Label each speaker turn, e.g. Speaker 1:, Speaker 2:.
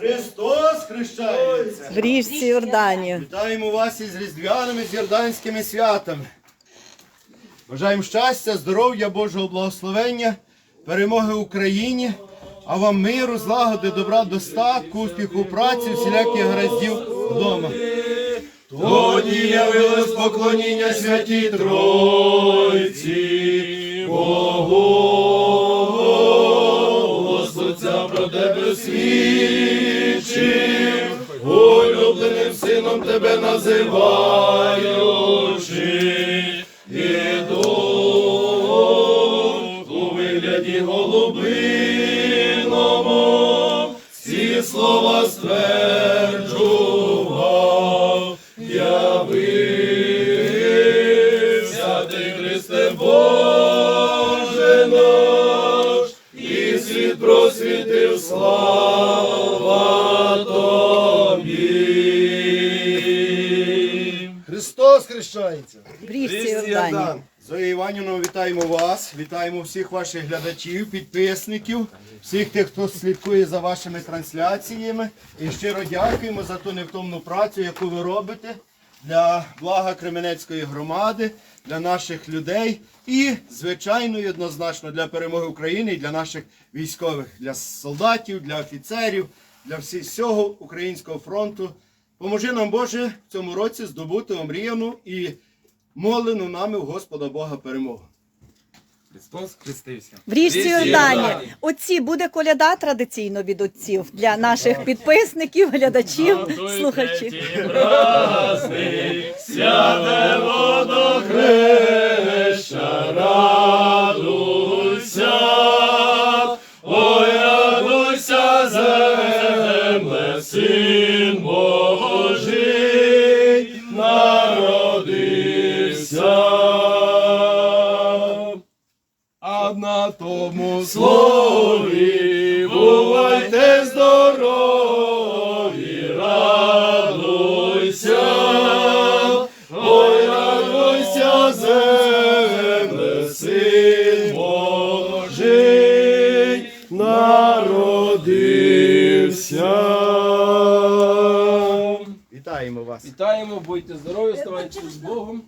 Speaker 1: Христос хрещається!
Speaker 2: в річці Йордані.
Speaker 1: Вітаємо вас із різдвяними з Йорданськими святами. Бажаємо щастя, здоров'я, Божого благословення, перемоги Україні, а вам миру, злагоди, добра, достатку, успіху праці, всіляких гараздів вдома. Тоді явилось поклоніння святій Тройці, Отця про тебе свідчив, улюбленим сином тебе називаючи, і у вигляді голубиному. Ці слова стверджував, явився ти, Христе Боже наш, і світ просвітив слава
Speaker 3: хрещається.
Speaker 2: Йордані.
Speaker 1: Зоя Іванівна, вітаємо вас, вітаємо всіх ваших глядачів, підписників, всіх тих, хто слідкує за вашими трансляціями. І щиро дякуємо за ту невтомну працю, яку ви робите для блага Кременецької громади, для наших людей і, звичайно, і однозначно для перемоги України і для наших військових, для солдатів, для офіцерів, для всі- всього українського фронту. Поможи нам, Боже, в цьому році здобути омріяну і молену нами в Господа Бога перемогу.
Speaker 4: Христос хрестився.
Speaker 2: В річці Йордані. Отці буде коляда традиційно від отців для наших підписників, глядачів, слухачів.
Speaker 1: Святе водохреща, радуйся, ой, радуйся, земле, син Божий А на тому слові бувайте здорові, радуйся, ой, радуйся, земле, син Божий народився. Вітаємо вас.
Speaker 4: Вітаємо, будьте здорові, ставайте з Богом.